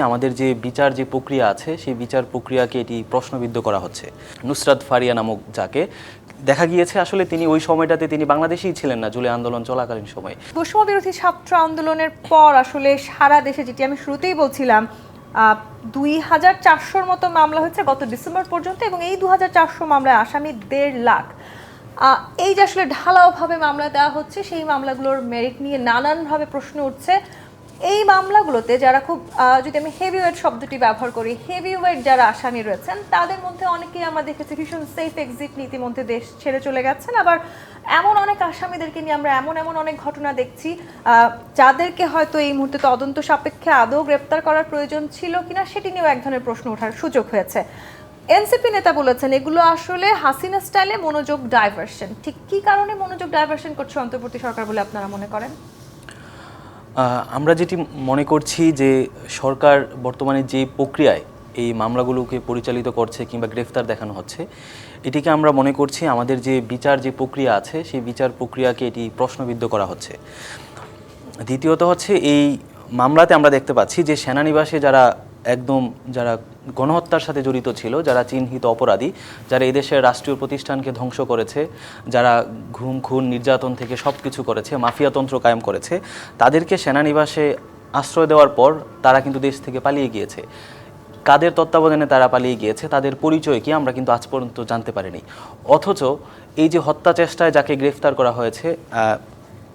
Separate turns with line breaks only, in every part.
আমাদের যে বিচার যে প্রক্রিয়া আছে, সেই বিচার প্রক্রিয়াকে এটি প্রশ্নবিদ্ধ করা হচ্ছে। নুসরাত ফারিয়া নামক যাকে দেখা গিয়েছে, আসলে তিনি ওই সময়টাতে তিনি বাংলাদেশেই ছিলেন না, জুলাই আন্দোলন চলাকালীন সময়ে।
বৈষম্য বিরোধী ছাত্র আন্দোলনের পর আসলে সারা দেশে যেটি আমি শুরুতেই বলছিলাম দুই হাজার চারশোর মতো মামলা হয়েছে গত ডিসেম্বর পর্যন্ত এবং এই দু হাজার চারশো মামলায় আসামি দেড় লাখ। এই যে আসলে ঢালাওভাবে মামলা দেওয়া হচ্ছে, সেই মামলাগুলোর মেরিট নিয়ে নানানভাবে প্রশ্ন উঠছে। এই মামলাগুলোতে যারা খুব যদি আমি হেভি ওয়েট শব্দটি ব্যবহার করি হেভি ওয়েট যারা আসামি রয়েছেন, তাদের মধ্যে অনেকেই আমরা দেখেছি ভীষণ সেফ এক্সিট নীতি মধ্যে দেশ ছেড়ে চলে গেছেন। আবার এমন অনেক আসামিদেরকে নিয়ে আমরা এমন এমন অনেক ঘটনা দেখছি যাদেরকে হয়তো এই মুহূর্তে তদন্ত সাপেক্ষে আদৌ গ্রেপ্তার করার প্রয়োজন ছিল কিনা সেটি নিয়েও এক ধরনের প্রশ্ন ওঠার সুযোগ হয়েছে। এনসিপি নেতা বলেছেন, এগুলো আসলে হাসিনা স্টাইলে মনোযোগ ডাইভার্সন ঠিক কি কারণে মনোযোগ ডাইভার্সন করছে অন্তর্বর্তী সরকার বলে আপনারা মনে করেন?
আমরা যেটি মনে করছি যে সরকার বর্তমানে যে প্রক্রিয়ায় এই মামলাগুলোকে পরিচালিত করছে কিংবা গ্রেফতার দেখানো হচ্ছে, এটিকে আমরা মনে করছি আমাদের যে বিচার যে প্রক্রিয়া আছে, সেই বিচার প্রক্রিয়াকে এটি প্রশ্নবিদ্ধ করা হচ্ছে। দ্বিতীয়ত হচ্ছে এই মামলাতে আমরা দেখতে পাচ্ছি যে সেনানিবাসে যারা একদম যারা গণহত্যার সাথে জড়িত ছিল, যারা চিহ্নিত অপরাধী, যারা এদেশের রাষ্ট্রীয় প্রতিষ্ঠানকে ধ্বংস করেছে, যারা ঘুম, খুন, নির্যাতন থেকে সব কিছু করেছে মাফিয়াতন্ত্র কায়েম করেছে, তাদেরকে সেনানিবাসে আশ্রয় দেওয়ার পর তারা কিন্তু দেশ থেকে পালিয়ে গিয়েছে। কাদের তত্ত্বাবধানে তারা পালিয়ে গিয়েছে, তাদের পরিচয় কি আমরা কিন্তু আজ পর্যন্ত জানতে পারিনি। অথচ এই যে হত্যা চেষ্টায় যাকে গ্রেফতার করা হয়েছে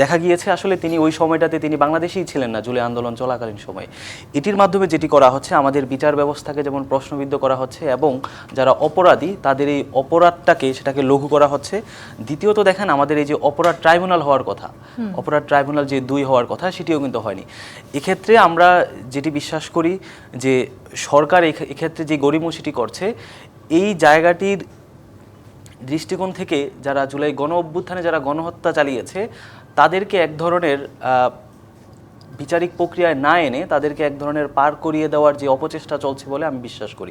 দেখা গিয়েছে আসলে তিনি ওই সময়টাতে তিনি বাংলাদেশেই ছিলেন না জুলাই আন্দোলন চলাকালীন সময়ে। এটির মাধ্যমে যেটি করা হচ্ছে আমাদের বিচার ব্যবস্থাকে যেমন প্রশ্নবিদ্ধ করা হচ্ছে এবং যারা অপরাধী তাদের এই অপরাধটাকে সেটাকে লঘু করা হচ্ছে। দ্বিতীয়ত দেখেন আমাদের এই যে অপরাধ ট্রাইব্যুনাল হওয়ার কথা অপরাধ ট্রাইব্যুনাল যে দুই হওয়ার কথা সেটিও কিন্তু হয়নি। এক্ষেত্রে আমরা যেটি বিশ্বাস করি যে সরকার এক্ষেত্রে যে গরিমসিটি করছে এই জায়গাটির দৃষ্টিকোণ থেকে যারা জুলাই গণ অভ্যুত্থানে যারা গণহত্যা চালিয়েছে তাদেরকে এক ধরনের বিচারিক প্রক্রিয়ায় না এনে তাদেরকে এক ধরনের পার করিয়ে দেওয়ার যে অপচেষ্টা চলছে বলে আমি বিশ্বাস করি।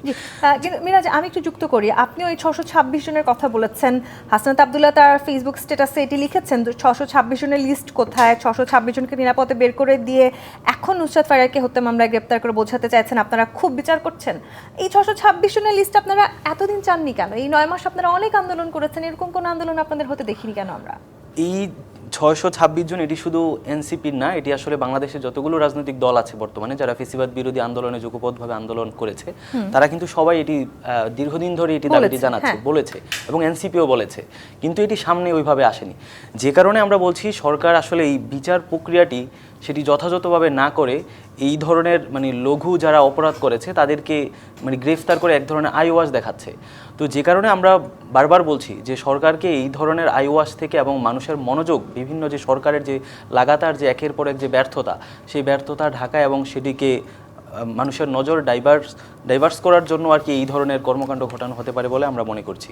কিন্তু মিরাজ আমি একটু যুক্ত করি। আপনি ওই ছশো ছাব্বিশ জনের কথা বলেছেন। হাসনাত আবদুল্লাহ তার ফেসবুক স্ট্যাটাসে এটি লিখেছেন ছশো ছাব্বিশ জনের লিস্ট কোথায় ছশো ছাব্বিশ জনকে নিরাপদে বের করে দিয়ে এখন নুসরাত ফারিয়াকে হত্যা মামলায় গ্রেপ্তার করে বোঝাতে চাইছেন। আপনারা খুব বিচার করছেন। এই ছশো ছাব্বিশ জনের লিস্ট আপনারা এতদিন চাননি কেন? এই নয় মাস আপনারা অনেক আন্দোলন করেছেন এরকম কোন আন্দোলন আপনাদের হতে দেখিনি কেন আমরা?
এই ছয়শো ছাব্বিশ জন এটি শুধু এনসিপির না এটি আসলে বাংলাদেশের যতগুলো রাজনৈতিক দল আছে বর্তমানে যারা ফেসিবাদ বিরোধী আন্দোলনে যুগপথভাবে আন্দোলন করেছে তারা কিন্তু সবাই এটি দীর্ঘদিন ধরে এটি দাবিটি জানাচ্ছে
হ্যাঁ।
বলেছে এবং এনসিপিও বলেছে কিন্তু এটি সামনে ওইভাবে আসেনি যে কারণে আমরা বলছি সরকার আসলে এই বিচার প্রক্রিয়াটি সেটি যথাযথভাবে না করে এই ধরনের মানে লঘু যারা অপরাধ করেছে, তাদেরকে মানে গ্রেফতার করে এক ধরনের আইওয়াশ দেখাচ্ছে। তো যে কারণে আমরা বারবার বলছি যে, সরকারকে এই ধরনের আইওয়াশ থেকে এবং মানুষের মনোযোগ, বিভিন্ন যে সরকারের যে লাগাতার যে একের পর এক যে ব্যর্থতা, সেই ব্যর্থতা ঢাকা এবং সেটিকে মানুষের নজর ডাইভার্স ডাইভার্স করার জন্য আর কি এই ধরনের কর্মকাণ্ড ঘটানো হতে পারে বলে আমরা মনে করছি।